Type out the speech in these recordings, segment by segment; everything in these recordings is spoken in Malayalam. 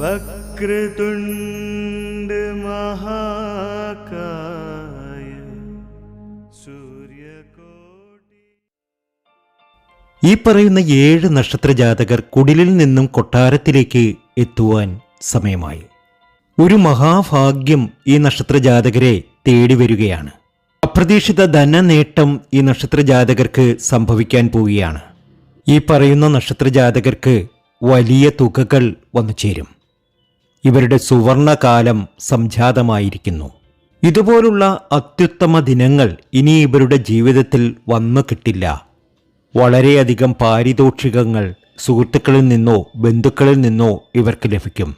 വക്രതുണ്ട് മഹാകായ സൂര്യകോടി. ഈ പറയുന്ന ഏഴ് നക്ഷത്ര ജാതകർ കുടിലിൽ നിന്നും കൊട്ടാരത്തിലേക്ക് എത്തുവാൻ സമയമായി. ഒരു മഹാഭാഗ്യം ഈ നക്ഷത്ര ജാതകരെ തേടി വരികയാണ്. അപ്രതീക്ഷിത ധനനേട്ടം ഈ നക്ഷത്ര ജാതകർക്ക് സംഭവിക്കാൻ പോവുകയാണ്. ഈ പറയുന്ന നക്ഷത്ര ജാതകർക്ക് വലിയ തുകകൾ വന്നു ചേരും. ഇവരുടെ സുവർണകാലം സംജാതമായിരിക്കുന്നു. ഇതുപോലുള്ള അത്യുത്തമ ദിനങ്ങൾ ഇനി ഇവരുടെ ജീവിതത്തിൽ വന്നു കിട്ടില്ല. വളരെയധികം പാരിതോഷികങ്ങൾ സുഹൃത്തുക്കളിൽ നിന്നോ ബന്ധുക്കളിൽ നിന്നോ ഇവർക്ക് ലഭിക്കും.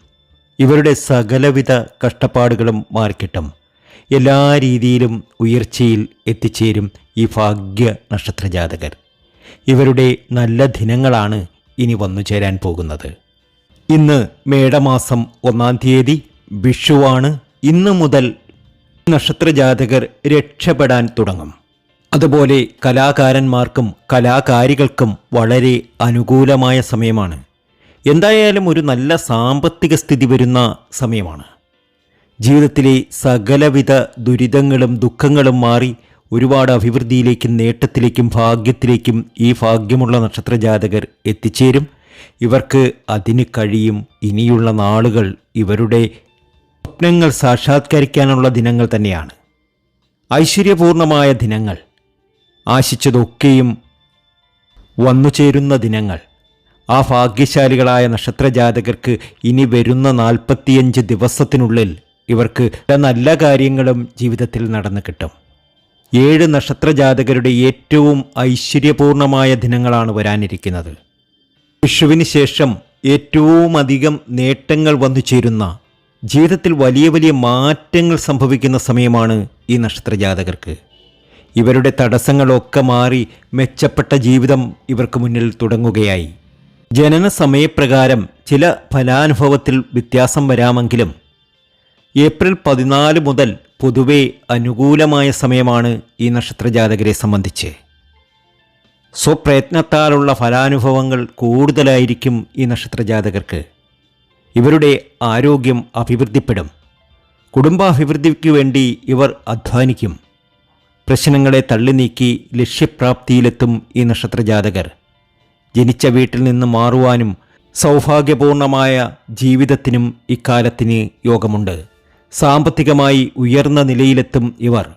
ഇവരുടെ സകലവിധ കഷ്ടപ്പാടുകളും മാറിക്കിട്ടും. എല്ലാ രീതിയിലും ഉയർച്ചയിൽ എത്തിച്ചേരും ഈ ഭാഗ്യ നക്ഷത്രജാതകർ. ഇവരുടെ നല്ല ദിനങ്ങളാണ് ഇനി വന്നു ചേരാൻ പോകുന്നത്. ഇന്ന് മേടമാസം ഒന്നാം തീയതി വിഷുവാണ്. ഇന്ന് മുതൽ നക്ഷത്ര ജാതകർ രക്ഷപ്പെടാൻ തുടങ്ങും. അതുപോലെ കലാകാരന്മാർക്കും കലാകാരികൾക്കും വളരെ അനുകൂലമായ സമയമാണ്. എന്തായാലും ഒരു നല്ല സാമ്പത്തിക സ്ഥിതി വരുന്ന സമയമാണ്. ജീവിതത്തിലെ സകലവിധ ദുരിതങ്ങളും ദുഃഖങ്ങളും മാറി ഒരുപാട് അഭിവൃദ്ധിയിലേക്കും നേട്ടത്തിലേക്കും ഭാഗ്യത്തിലേക്കും ഈ ഭാഗ്യമുള്ള നക്ഷത്രജാതകർ എത്തിച്ചേരും. ഇവർക്ക് അതിന് കഴിയും. ഇനിയുള്ള നാളുകൾ ഇവരുടെ സ്വപ്നങ്ങൾ സാക്ഷാത്കരിക്കാനുള്ള ദിനങ്ങൾ തന്നെയാണ്. ഐശ്വര്യപൂർണമായ ദിനങ്ങൾ ആശിച്ചതൊക്കെയും വന്നു ചേരുന്ന ദിനങ്ങൾ ആ ഭാഗ്യശാലികളായ നക്ഷത്രജാതകർക്ക് ഇനി വരുന്ന നാൽപ്പത്തിയഞ്ച് ദിവസത്തിനുള്ളിൽ ഇവർക്ക് നല്ല കാര്യങ്ങളും ജീവിതത്തിൽ നടന്നു കിട്ടും. ഏഴ് നക്ഷത്രജാതകരുടെ ഏറ്റവും ഐശ്വര്യപൂർണമായ ദിനങ്ങളാണ് വരാനിരിക്കുന്നത്. വിഷുവിന് ശേഷം ഏറ്റവും അധികം നേട്ടങ്ങൾ വന്നു ചേരുന്ന ജീവിതത്തിൽ വലിയ വലിയ മാറ്റങ്ങൾ സംഭവിക്കുന്ന സമയമാണ് ഈ നക്ഷത്രജാതകർക്ക്. ഇവരുടെ തടസ്സങ്ങളൊക്കെ മാറി മെച്ചപ്പെട്ട ജീവിതം ഇവർക്ക് മുന്നിൽ തുടങ്ങുകയായി. ജനന സമയപ്രകാരം ചില ഫലാനുഭവത്തിൽ വ്യത്യാസം വരാമെങ്കിലും ഏപ്രിൽ പതിനാല് മുതൽ പൊതുവെ അനുകൂലമായ സമയമാണ് ഈ നക്ഷത്രജാതകരെ സംബന്ധിച്ച്. സ്വപ്രയത്നത്താലുള്ള ഫലാനുഭവങ്ങൾ കൂടുതലായിരിക്കും ഈ നക്ഷത്രജാതകർക്ക്. ഇവരുടെ ആരോഗ്യം അഭിവൃദ്ധിപ്പെടും. കുടുംബാഭിവൃദ്ധിക്ക് വേണ്ടി ഇവർ അധ്വാനിക്കും. പ്രശ്നങ്ങളെ തള്ളി നീക്കി ലക്ഷ്യപ്രാപ്തിയിലെത്തും ഈ നക്ഷത്രജാതകർ. ജനിച്ച വീട്ടിൽ നിന്ന് മാറുവാനും സൗഭാഗ്യപൂർണമായ ജീവിതത്തിനും ഇക്കാലത്തിന് യോഗമുണ്ട്. സാമ്പത്തികമായി ഉയർന്ന നിലയിലെത്തും ഇവർ.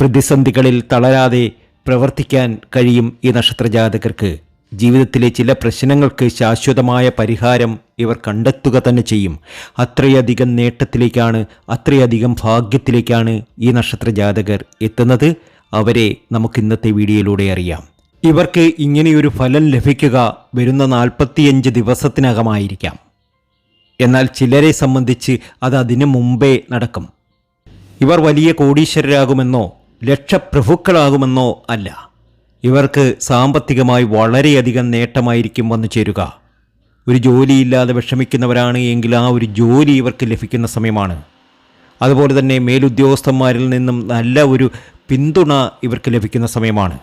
പ്രതിസന്ധികളിൽ തളരാതെ പ്രവർത്തിക്കാൻ കഴിയും ഈ നക്ഷത്രജാതകർക്ക്. ജീവിതത്തിലെ ചില പ്രശ്നങ്ങൾക്ക് ശാശ്വതമായ പരിഹാരം ഇവർ കണ്ടെത്തുക തന്നെ ചെയ്യും. അത്രയധികം നേട്ടത്തിലേക്കാണ് അത്രയധികം ഭാഗ്യത്തിലേക്കാണ് ഈ നക്ഷത്രജാതകർ എത്തുന്നത്. അവരെ നമുക്ക് ഇന്നത്തെ വീഡിയോയിലൂടെ അറിയാം. ഇവർക്ക് ഇങ്ങനെയൊരു ഫലം ലഭിക്കുക വരുന്ന നാൽപ്പത്തിയഞ്ച് ദിവസത്തിനകമായിരിക്കാം. എന്നാൽ ചിലരെ സംബന്ധിച്ച് അത് അതിനു മുമ്പേ നടക്കും. ഇവർ വലിയ കോടീശ്വരരാകുമെന്നോ ലക്ഷപ്രഭുക്കളാകുമെന്നോ അല്ല. ഇവർക്ക് സാമ്പത്തികമായി വളരെയധികം നേട്ടമായിരിക്കും വന്നു ചേരുക. ഒരു ജോലിയില്ലാതെ വിഷമിക്കുന്നവരാണ് എങ്കിൽ ആ ഒരു ജോലി ഇവർക്ക് ലഭിക്കുന്ന സമയമാണ്. അതുപോലെ തന്നെ മേലുദ്യോഗസ്ഥന്മാരിൽ നിന്നും നല്ല ഒരു പിന്തുണ ഇവർക്ക് ലഭിക്കുന്ന സമയമാണ്.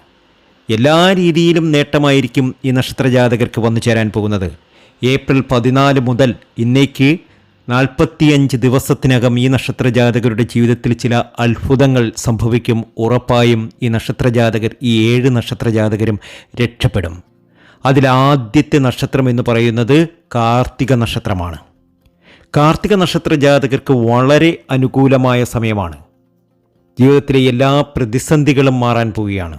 എല്ലാ രീതിയിലും നേട്ടമായിരിക്കും ഈ നക്ഷത്രജാതകർക്ക് വന്നു ചേരാൻ പോകുന്നത്. ഏപ്രിൽ പതിനാല് മുതൽ ഇന്നേക്ക് നാൽപ്പത്തിയഞ്ച് ദിവസത്തിനകം ഈ നക്ഷത്രജാതകരുടെ ജീവിതത്തിൽ ചില അത്ഭുതങ്ങൾ സംഭവിക്കും. ഉറപ്പായും ഈ നക്ഷത്രജാതകർ ഈ ഏഴ് നക്ഷത്രജാതകരും രക്ഷപ്പെടും. അതിലാദ്യത്തെ നക്ഷത്രം എന്ന് പറയുന്നത് കാർത്തിക നക്ഷത്രമാണ്. കാർത്തിക നക്ഷത്ര ജാതകർക്ക് വളരെ അനുകൂലമായ സമയമാണ്. ജീവിതത്തിലെ എല്ലാ പ്രതിസന്ധികളും മാറാൻ പോവുകയാണ്.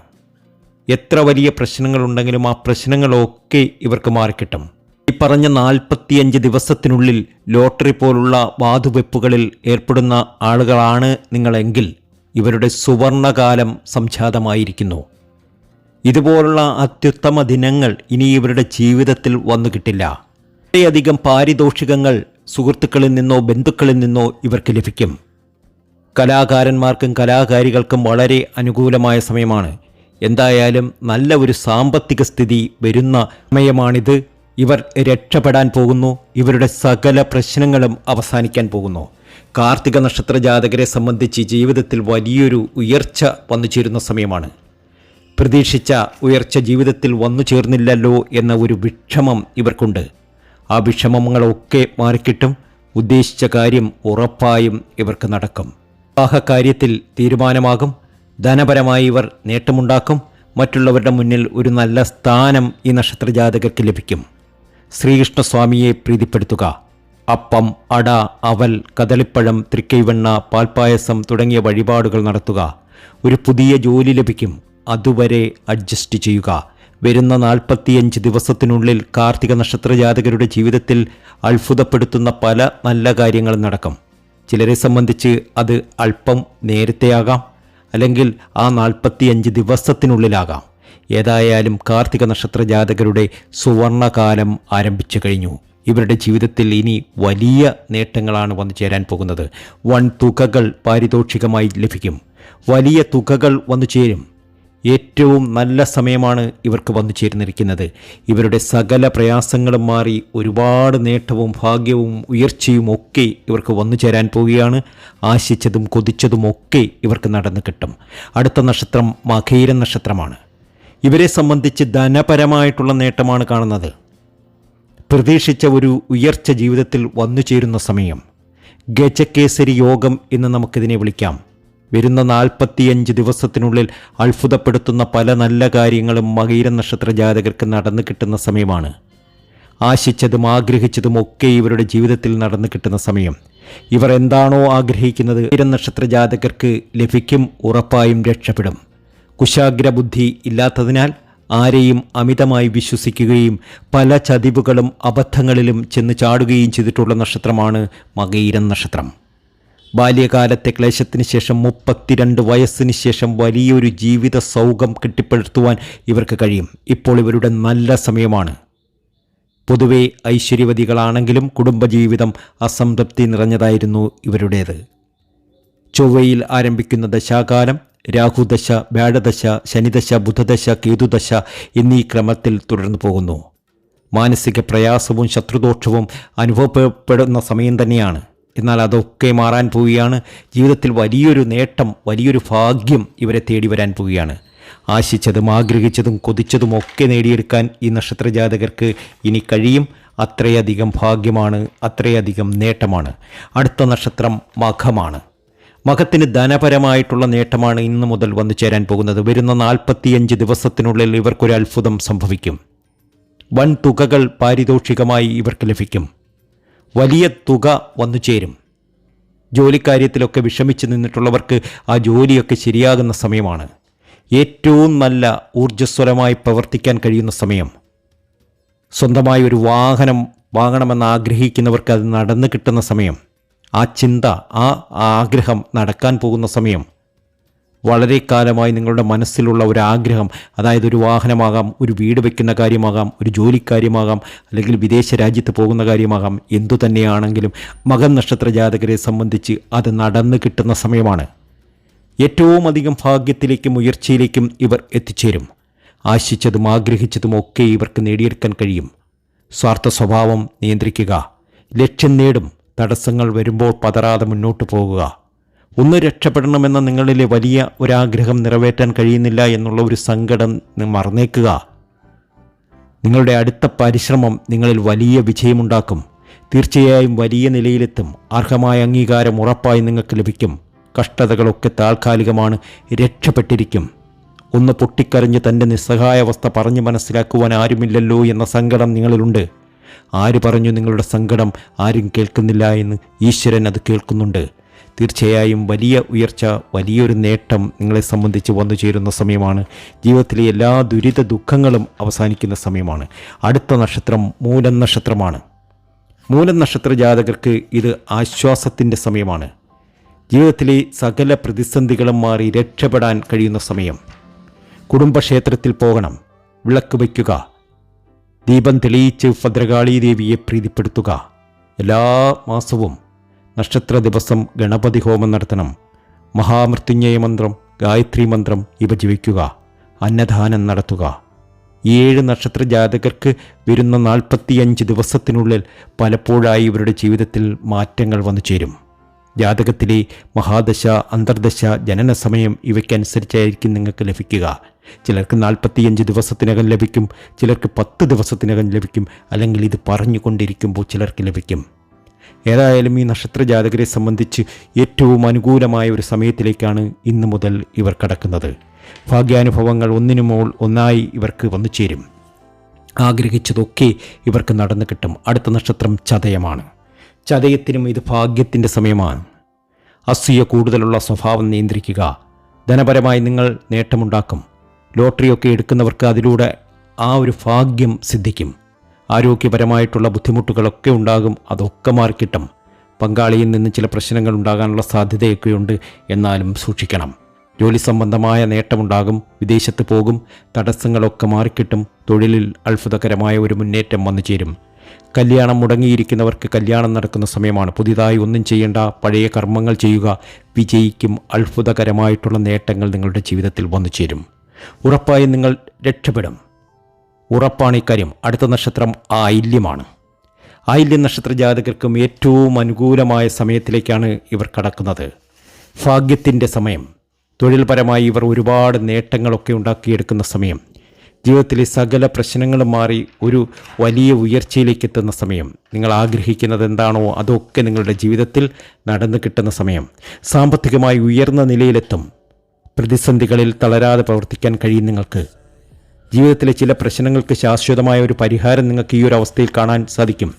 എത്ര വലിയ പ്രശ്നങ്ങളുണ്ടെങ്കിലും ആ പ്രശ്നങ്ങളൊക്കെ ഇവർക്ക് മാറിക്കിട്ടും. ഈ പറഞ്ഞ നാൽപ്പത്തിയഞ്ച് ദിവസത്തിനുള്ളിൽ ലോട്ടറി പോലുള്ള വാതുവെപ്പുകളിൽ ഏർപ്പെടുന്ന ആളുകളാണ് നിങ്ങളെങ്കിൽ ഇവരുടെ സുവർണകാലം സംജാതമായിരിക്കുന്നു. ഇതുപോലുള്ള അത്യുത്തമ ദിനങ്ങൾ ഇനി ഇവരുടെ ജീവിതത്തിൽ വന്നു കിട്ടില്ല. വളരെയധികം പാരിതോഷികങ്ങൾ സുഹൃത്തുക്കളിൽ നിന്നോ ബന്ധുക്കളിൽ നിന്നോ ഇവർക്ക് ലഭിക്കും. കലാകാരന്മാർക്കും കലാകാരികൾക്കും വളരെ അനുകൂലമായ സമയമാണ്. എന്തായാലും നല്ല ഒരു സാമ്പത്തിക സ്ഥിതി വരുന്ന സമയമാണിത്. ഇവർ രക്ഷപ്പെടാൻ പോകുന്നു. ഇവരുടെ സകല പ്രശ്നങ്ങളും അവസാനിക്കാൻ പോകുന്നു. കാർത്തിക നക്ഷത്ര ജാതകരെ സംബന്ധിച്ച് ജീവിതത്തിൽ വലിയൊരു ഉയർച്ച വന്നു ചേരുന്ന സമയമാണ്. പ്രതീക്ഷിച്ച ഉയർച്ച ജീവിതത്തിൽ വന്നു ചേർന്നില്ലല്ലോ എന്ന ഒരു വിഷമം ഇവർക്കുണ്ട്. ആ വിഷമങ്ങളൊക്കെ മാറിക്കിട്ടും ഉദ്ദേശിച്ച കാര്യം ഉറപ്പായും ഇവർക്ക് നടക്കും. വിവാഹകാര്യത്തിൽ തീരുമാനമാകും. ധനപരമായി ഇവർ നേട്ടമുണ്ടാക്കും. മറ്റുള്ളവരുടെ മുന്നിൽ ഒരു നല്ല സ്ഥാനം ഈ നക്ഷത്ര ജാതകർക്ക് ലഭിക്കും. ശ്രീകൃഷ്ണസ്വാമിയെ പ്രീതിപ്പെടുത്തുക. അപ്പം അട അവൽ കദളിപ്പഴം തൃക്കൈവെണ്ണ പാൽപ്പായസം തുടങ്ങിയ വഴിപാടുകൾ നടത്തുക. ഒരു പുതിയ ജോലി ലഭിക്കും. അതുവരെ അഡ്ജസ്റ്റ് ചെയ്യുക. വരുന്ന നാൽപ്പത്തിയഞ്ച് ദിവസത്തിനുള്ളിൽ കാർത്തിക നക്ഷത്ര ജാതകരുടെ ജീവിതത്തിൽ അത്ഭുതപ്പെടുത്തുന്ന പല നല്ല കാര്യങ്ങളും നടക്കും. ചിലരെ സംബന്ധിച്ച് അത് അല്പം നേരത്തെയാകാം. അല്ലെങ്കിൽ ആ നാൽപ്പത്തിയഞ്ച് ദിവസത്തിനുള്ളിലാകാം. ഏതായാലും കാർത്തിക നക്ഷത്ര ജാതകരുടെ സുവർണകാലം ആരംഭിച്ചു കഴിഞ്ഞു. ഇവരുടെ ജീവിതത്തിൽ ഇനി വലിയ നേട്ടങ്ങളാണ് വന്നു ചേരാൻ പോകുന്നത്. വൺ തുകകൾ പാരിതോഷികമായി ലഭിക്കും. വലിയ തുകകൾ വന്നു ചേരും. ഏറ്റവും നല്ല സമയമാണ് ഇവർക്ക് വന്നു ചേർന്നിരിക്കുന്നത് ഇവരുടെ സകല പ്രയാസങ്ങളും മാറി ഒരുപാട് നേട്ടവും ഭാഗ്യവും ഉയർച്ചയും ഒക്കെ ഇവർക്ക് വന്നു ചേരാൻ പോവുകയാണ്. ആശിച്ചതും കൊതിച്ചതും ഒക്കെ ഇവർക്ക് നടന്നു കിട്ടും. അടുത്ത നക്ഷത്രം മഖീര നക്ഷത്രമാണ്. ഇവരെ സംബന്ധിച്ച് ധനപരമായിട്ടുള്ള നേട്ടമാണ് കാണുന്നത്. പ്രതീക്ഷിച്ച ഒരു ഉയർച്ച ജീവിതത്തിൽ വന്നു ചേരുന്ന സമയം. ഗജകേസരി യോഗം എന്ന് നമുക്കിതിനെ വിളിക്കാം. വരുന്ന നാൽപ്പത്തിയഞ്ച് ദിവസത്തിനുള്ളിൽ അത്ഭുതപ്പെടുത്തുന്ന പല നല്ല കാര്യങ്ങളും മകീര നക്ഷത്ര ജാതകർക്ക് നടന്നു കിട്ടുന്ന സമയമാണ്. ആശിച്ചതും ആഗ്രഹിച്ചതും ഒക്കെ ഇവരുടെ ജീവിതത്തിൽ നടന്നു കിട്ടുന്ന സമയം. ഇവർ എന്താണോ ആഗ്രഹിക്കുന്നത് മകീര നക്ഷത്ര ജാതകർക്ക് ലഭിക്കും ഉറപ്പായും രക്ഷപ്പെടും. കുശാഗ്ര ബുദ്ധി ഇല്ലാത്തതിനാൽ ആരെയും അമിതമായി വിശ്വസിക്കുകയും പല ചതിവുകളും അബദ്ധങ്ങളിലും ചെന്ന് ചാടുകയും ചെയ്തിട്ടുള്ള നക്ഷത്രമാണ് മകീരൻ നക്ഷത്രം. ബാല്യകാലത്തെ ക്ലേശത്തിന് ശേഷം മുപ്പത്തിരണ്ട് വയസ്സിന് ശേഷം വലിയൊരു ജീവിത സൗഖം കെട്ടിപ്പടുത്തുവാൻ ഇവർക്ക് കഴിയും. ഇപ്പോൾ ഇവരുടെ നല്ല സമയമാണ്. പൊതുവെ ഐശ്വര്യവതികളാണെങ്കിലും കുടുംബജീവിതം അസംതൃപ്തി നിറഞ്ഞതായിരുന്നു ഇവരുടേത്. ചൊവ്വയിൽ ആരംഭിക്കുന്ന ദശാകാലം രാഹുദശ വ്യാഴദശ ശനിദശ ബുധദശ കേതുദശ എന്നീ ക്രമത്തിൽ തുടർന്നു പോകുന്നു. മാനസിക പ്രയാസവും ശത്രുദോഷവും അനുഭവപ്പെടുന്ന സമയം തന്നെയാണ്. എന്നാൽ അതൊക്കെ മാറാൻ പോവുകയാണ്. ജീവിതത്തിൽ വലിയൊരു നേട്ടം വലിയൊരു ഭാഗ്യം ഇവരെ തേടി വരാൻ പോവുകയാണ്. ആശിച്ചതും ആഗ്രഹിച്ചതും കൊതിച്ചതും ഒക്കെ നേടിയെടുക്കാൻ ഈ നക്ഷത്രജാതകർക്ക് ഇനി കഴിയും. അത്രയധികം ഭാഗ്യമാണ് അത്രയധികം നേട്ടമാണ്. അടുത്ത നക്ഷത്രം മഖമാണ്. മഖത്തിന് ധനപരമായിട്ടുള്ള നേട്ടമാണ് ഇന്നു മുതൽ വന്നു ചേരാൻ പോകുന്നത്. വരുന്ന നാൽപ്പത്തിയഞ്ച് ദിവസത്തിനുള്ളിൽ ഇവർക്കൊരു അത്ഭുതം സംഭവിക്കും. വൻ തുകകൾ പാരിതോഷികമായി ഇവർക്ക് ലഭിക്കും. വലിയ തുക വന്നു ചേരും. ജോലിക്കാര്യത്തിലൊക്കെ വിഷമിച്ച് നിന്നിട്ടുള്ളവർക്ക് ആ ജോലിയൊക്കെ ശരിയാകുന്ന സമയമാണ്. ഏറ്റവും നല്ല ഊർജസ്വലമായി പ്രവർത്തിക്കാൻ കഴിയുന്ന സമയം. സ്വന്തമായി ഒരു വാഹനം വാങ്ങണമെന്ന് ആഗ്രഹിക്കുന്നവർക്ക് അത് നടന്നു കിട്ടുന്ന സമയം. ആ ചിന്ത ആ ആഗ്രഹം നടക്കാൻ പോകുന്ന സമയം വളരെ കാലമായി നിങ്ങളുടെ മനസ്സിലുള്ള ഒരു ആഗ്രഹം അതായത് ഒരു വാഹനമാകാം ഒരു വീട് വയ്ക്കുന്ന കാര്യമാകാം ഒരു ജോലിക്കാര്യമാകാം അല്ലെങ്കിൽ വിദേശ രാജ്യത്ത് പോകുന്ന കാര്യമാകാം എന്തു തന്നെയാണെങ്കിലും മകൻ നക്ഷത്ര ജാതകരെ സംബന്ധിച്ച് അത് നടന്നു കിട്ടുന്ന സമയമാണ്. ഏറ്റവും അധികം ഭാഗ്യത്തിലേക്കും ഉയർച്ചയിലേക്കും ഇവർ എത്തിച്ചേരും. ആശിച്ചതും ആഗ്രഹിച്ചതും ഒക്കെ ഇവർക്ക് നേടിയെടുക്കാൻ കഴിയും. സ്വാർത്ഥ സ്വഭാവം നിയന്ത്രിക്കുക ലക്ഷ്യം നേടും തടസ്സങ്ങൾ വരുമ്പോൾ പതറാതെ മുന്നോട്ട് പോകുക. ഒന്ന് രക്ഷപ്പെടണമെന്ന നിങ്ങളിലെ വലിയ ഒരാഗ്രഹം നിറവേറ്റാൻ കഴിയുന്നില്ല എന്നുള്ള ഒരു സങ്കടം മറന്നേക്കുക. നിങ്ങളുടെ അടുത്ത പരിശ്രമം നിങ്ങളിൽ വലിയ വിജയമുണ്ടാക്കും. തീർച്ചയായും വലിയ നിലയിലെത്തും. അർഹമായ അംഗീകാരം ഉറപ്പായി നിങ്ങൾക്ക് ലഭിക്കും. കഷ്ടതകളൊക്കെ താൽക്കാലികമാണ്. രക്ഷപ്പെട്ടിരിക്കും. ഒന്ന് പൊട്ടിക്കരഞ്ഞ് തന്റെ നിസ്സഹായാവസ്ഥ പറഞ്ഞു മനസ്സിലാക്കുവാൻ ആരുമില്ലല്ലോ എന്ന സങ്കടം നിങ്ങളിലുണ്ട്. ആര് പറഞ്ഞു നിങ്ങളുടെ സങ്കടം? ആരും കേൾക്കുന്നില്ല എന്ന് ഈശ്വരൻ അത് കേൾക്കുന്നുണ്ട്. തീർച്ചയായും വലിയ ഉയർച്ച വലിയൊരു നേട്ടം നിങ്ങളെ സംബന്ധിച്ച് വന്നു ചേരുന്ന സമയമാണ്. ജീവിതത്തിലെ എല്ലാ ദുരിത ദുഃഖങ്ങളും അവസാനിക്കുന്ന സമയമാണ്. അടുത്ത നക്ഷത്രം മൂലം നക്ഷത്രമാണ്. മൂലം നക്ഷത്ര ജാതകർക്ക് ഇത് ആശ്വാസത്തിന്റെ സമയമാണ്. ജീവിതത്തിലെ സകല പ്രതിസന്ധികളും മാറി രക്ഷപ്പെടാൻ കഴിയുന്ന സമയം. കുടുംബക്ഷേത്രത്തിൽ പോകണം. വിളക്ക് വയ്ക്കുക. ദീപം തെളിയിച്ച് ഭദ്രകാളി ദേവിയെ പ്രീതിപ്പെടുത്തുക. എല്ലാ മാസവും നക്ഷത്ര ദിവസം ഗണപതി ഹോമം നടത്തണം. മഹാമൃത്യുഞ്ജയ മന്ത്രം ഗായത്രി മന്ത്രം ഇവ ജപിക്കുക അന്നദാനം നടത്തുക. ഈ ഏഴ് നക്ഷത്ര ജാതകർക്ക് വരുന്ന നാൽപ്പത്തിയഞ്ച് ദിവസത്തിനുള്ളിൽ പലപ്പോഴായി ഇവരുടെ ജീവിതത്തിൽ മാറ്റങ്ങൾ വന്നു ചേരും. ജാതകത്തിലെ മഹാദശ അന്തർദശ ജനന സമയം ഇവയ്ക്കനുസരിച്ചായിരിക്കും നിങ്ങൾക്ക് ലഭിക്കുക. ചിലർക്ക് നാൽപ്പത്തിയഞ്ച് ദിവസത്തിനകം ലഭിക്കും ചിലർക്ക് പത്ത് ദിവസത്തിനകം ലഭിക്കും അല്ലെങ്കിൽ ഇത് പറഞ്ഞുകൊണ്ടിരിക്കുമ്പോൾ ചിലർക്ക് ലഭിക്കും. ഏതായാലും ഈ നക്ഷത്ര ജാതകരെ സംബന്ധിച്ച് ഏറ്റവും അനുകൂലമായ ഒരു സമയത്തിലേക്കാണ് ഇന്നു മുതൽ ഇവർ കടക്കുന്നത്. ഭാഗ്യാനുഭവങ്ങൾ ഒന്നിനു മോൾ ഒന്നായി ഇവർക്ക് വന്നു ചേരും. ആഗ്രഹിച്ചതൊക്കെ ഇവർക്ക് നടന്നു കിട്ടും. അടുത്ത നക്ഷത്രം ചതയമാണ്. ചതയത്തിനും ഇത് ഭാഗ്യത്തിന്റെ സമയമാണ്. അസൂയ കൂടുതലുള്ള സ്വഭാവം നിയന്ത്രിക്കുക. ധനപരമായി നിങ്ങൾ നേട്ടമുണ്ടാക്കും. ലോട്ടറിയൊക്കെ എടുക്കുന്നവർക്ക് അതിലൂടെ ആ ഒരു ഭാഗ്യം സിദ്ധിക്കും. ആരോഗ്യപരമായിട്ടുള്ള ബുദ്ധിമുട്ടുകളൊക്കെ ഉണ്ടാകും അതൊക്കെ മാറിക്കിട്ടും. പങ്കാളിയിൽ നിന്ന് ചില പ്രശ്നങ്ങൾ ഉണ്ടാകാനുള്ള സാധ്യതയൊക്കെയുണ്ട് എന്നാലും സൂക്ഷിക്കണം. ജോലി സംബന്ധമായ നേട്ടമുണ്ടാകും വിദേശത്ത് പോകും തടസ്സങ്ങളൊക്കെ മാറിക്കിട്ടും തൊഴിലിൽ അത്ഭുതകരമായ ഒരു മുന്നേറ്റം വന്നു ചേരും. കല്യാണം മുടങ്ങിയിരിക്കുന്നവർക്ക് കല്യാണം നടക്കുന്ന സമയമാണ് പുതിയതായി ഒന്നും ചെയ്യേണ്ട പഴയ കർമ്മങ്ങൾ ചെയ്യുക വിജയിക്കും അത്ഭുതകരമായിട്ടുള്ള നേട്ടങ്ങൾ നിങ്ങളുടെ ജീവിതത്തിൽ വന്നു ചേരും. ഉറപ്പായും നിങ്ങൾ രക്ഷപ്പെടും. ഉറപ്പാണ് ഇക്കാര്യം. അടുത്ത നക്ഷത്രം ആയില്യമാണ്. ആയില്യ നക്ഷത്ര ജാതകർക്കും ഏറ്റവും അനുകൂലമായ സമയത്തിലേക്കാണ് ഇവർ കടക്കുന്നത്. ഭാഗ്യത്തിന്റെ സമയം. തൊഴിൽപരമായി ഇവർ ഒരുപാട് നേട്ടങ്ങളൊക്കെ ഉണ്ടാക്കിയെടുക്കുന്ന സമയം. ജീവിതത്തിലെ സകല പ്രശ്നങ്ങളും മാറി ഒരു വലിയ ഉയർച്ചയിലേക്ക് എത്തുന്ന സമയം. നിങ്ങൾ ആഗ്രഹിക്കുന്നത് എന്താണോ അതൊക്കെ നിങ്ങളുടെ ജീവിതത്തിൽ നടന്നു കിട്ടുന്ന സമയം. സാമ്പത്തികമായി ഉയർന്ന നിലയിലെത്തും. പ്രതിസന്ധികളിൽ തളരാതെ പ്രവർത്തിക്കാൻ കഴിയും നിങ്ങൾക്ക്. ജീവിതത്തിലെ ചില പ്രശ്നങ്ങൾക്ക് ശാശ്വതമായ ഒരു പരിഹാരം നിങ്ങൾക്ക് ഈ ഒരു അവസ്ഥയിൽ കാണാൻ സാധിക്കും.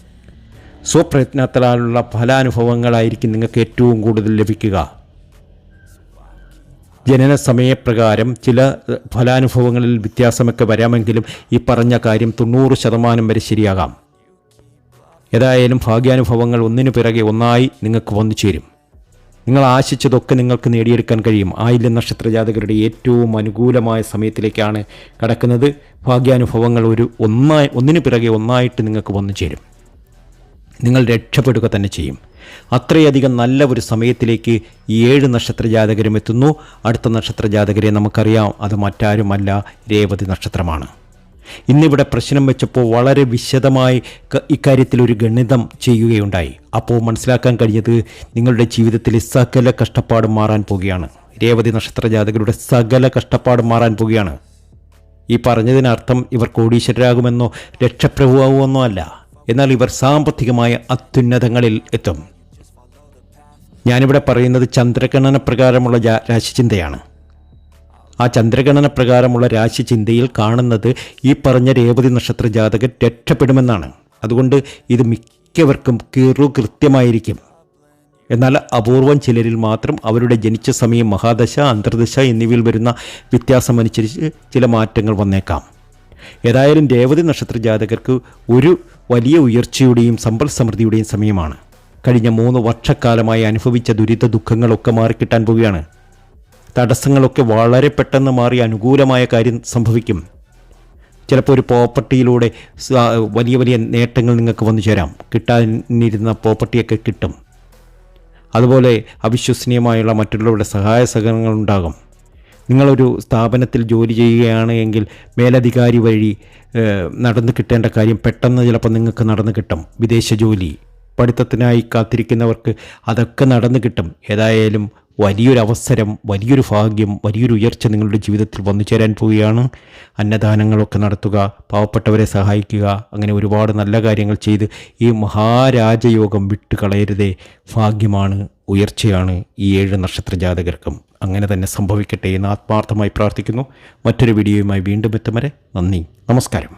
സ്വപ്രയത്നത്താലുള്ള ഫലാനുഭവങ്ങളായിരിക്കും നിങ്ങൾക്ക് ഏറ്റവും കൂടുതൽ ലഭിക്കുക. ജനന സമയപ്രകാരം ചില ഫലാനുഭവങ്ങളിൽ വ്യത്യാസമൊക്കെ വരാമെങ്കിലും ഈ പറഞ്ഞ കാര്യം തൊണ്ണൂറ് ശതമാനം വരെ ശരിയാകാം. ഏതായാലും ഭാഗ്യാനുഭവങ്ങൾ ഒന്നിനു പിറകെ ഒന്നായി നിങ്ങൾക്ക് വന്നു ചേരും നിങ്ങൾ ആശിച്ചതൊക്കെ നിങ്ങൾക്ക് നേടിയെടുക്കാൻ കഴിയും. ആയില്യ നക്ഷത്ര ജാതകരുടെ ഏറ്റവും അനുകൂലമായ സമയത്തിലേക്കാണ് കടക്കുന്നത്. ഭാഗ്യാനുഭവങ്ങൾ ഒരു ഒന്നായി ഒന്നിനു പിറകെ ഒന്നായിട്ട് നിങ്ങൾക്ക് വന്നു ചേരും. നിങ്ങൾ രക്ഷപ്പെടുക തന്നെ ചെയ്യും. അത്രയധികം നല്ല ഒരു സമയത്തിലേക്ക് ഈ ഏഴ് നക്ഷത്ര ജാതകരും എത്തുന്നു. അടുത്ത നക്ഷത്ര ജാതകരെ നമുക്കറിയാം. അത് മറ്റാരുമല്ല. രേവതി നക്ഷത്രമാണ്. ഇന്നിവിടെ പ്രശ്നം വെച്ചപ്പോൾ വളരെ വിശദമായി ഇക്കാര്യത്തിൽ ഒരു ഗണിതം ചെയ്യുകയുണ്ടായി. അപ്പോൾ മനസ്സിലാക്കാൻ കഴിഞ്ഞത് നിങ്ങളുടെ ജീവിതത്തിൽ സകല കഷ്ടപ്പാടും മാറാൻ പോവുകയാണ്. രേവതി നക്ഷത്ര ജാതകരുടെ സകല കഷ്ടപ്പാടും മാറാൻ പോവുകയാണ്. ഈ പറഞ്ഞതിനർത്ഥം ഇവർ കോടീശ്വരരാകുമെന്നോ രക്ഷപ്രഭുവാകുമെന്നോ അല്ല. എന്നാൽ ഇവർ സാമ്പത്തികമായ അത്യുന്നതങ്ങളിൽ എത്തും. ഞാനിവിടെ പറയുന്നത് ചന്ദ്രഗണന പ്രകാരമുള്ള രാശിചിന്തയാണ്. ആ ചന്ദ്രഗണന പ്രകാരമുള്ള രാശി ചിന്തയിൽ കാണുന്നത് ഈ പറഞ്ഞ രേവതി നക്ഷത്ര ജാതകൻ രക്ഷപ്പെടുമെന്നാണ്. അതുകൊണ്ട് ഇത് മിക്കവർക്കും കീറു കൃത്യമായിരിക്കും എന്നാൽ അപൂർവം ചിലരിൽ മാത്രം അവരുടെ ജനിച്ച സമയം മഹാദശ അന്തർദശ എന്നിവയിൽ വരുന്ന വ്യത്യാസമനുസരിച്ച് ചില മാറ്റങ്ങൾ വന്നേക്കാം. ഏതായാലും രേവതി നക്ഷത്ര ജാതകർക്ക് ഒരു വലിയ ഉയർച്ചയുടെയും സമ്പൽ സമൃദ്ധിയുടെയും സമയമാണ്. കഴിഞ്ഞ മൂന്ന് വർഷക്കാലമായി അനുഭവിച്ച ദുരിത ദുഃഖങ്ങളൊക്കെ മാറിക്കിട്ടാൻ പോവുകയാണ്. തടസ്സങ്ങളൊക്കെ വളരെ പെട്ടെന്ന് മാറി അനുകൂലമായ കാര്യം സംഭവിക്കും. ചിലപ്പോൾ ഒരു പ്രോപ്പർട്ടിയിലൂടെ വലിയ വലിയ നേട്ടങ്ങൾ നിങ്ങൾക്ക് വന്നു ചേരാം. കിട്ടാനിരുന്ന പ്രോപ്പർട്ടിയൊക്കെ കിട്ടും. അതുപോലെ അവിശ്വസനീയമായുള്ള മറ്റുള്ളവരുടെ സഹായ സഹകരണങ്ങൾ ഉണ്ടാകും. നിങ്ങളൊരു സ്ഥാപനത്തിൽ ജോലി ചെയ്യുകയാണ് എങ്കിൽ മേലധികാരി വഴി നടന്നു കിട്ടേണ്ട കാര്യം പെട്ടെന്ന് ചിലപ്പോൾ നിങ്ങൾക്ക് നടന്നു കിട്ടും. വിദേശ ജോലി പഠിത്തത്തിനായി കാത്തിരിക്കുന്നവർക്ക് അതൊക്കെ നടന്നു കിട്ടും. ഏതായാലും വലിയൊരു അവസരം വലിയൊരു ഭാഗ്യം വലിയൊരു ഉയർച്ച നിങ്ങളുടെ ജീവിതത്തിൽ വന്നു ചേരാൻ പോവുകയാണ്. അന്നദാനങ്ങളൊക്കെ നടത്തുക പാവപ്പെട്ടവരെ സഹായിക്കുക അങ്ങനെ ഒരുപാട് നല്ല കാര്യങ്ങൾ ചെയ്ത് ഈ മഹാരാജയോഗം വിട്ട് കളയരുതേ. ഭാഗ്യമാണ് ഉയർച്ചയാണ് ഈ ഏഴ് നക്ഷത്ര ജാതകർക്കും. അങ്ങനെ തന്നെ സംഭവിക്കട്ടെ എന്ന് ആത്മാർത്ഥമായി പ്രാർത്ഥിക്കുന്നു. മറ്റൊരു വീഡിയോയുമായി വീണ്ടും എത്തും വരെ നന്ദി നമസ്കാരം.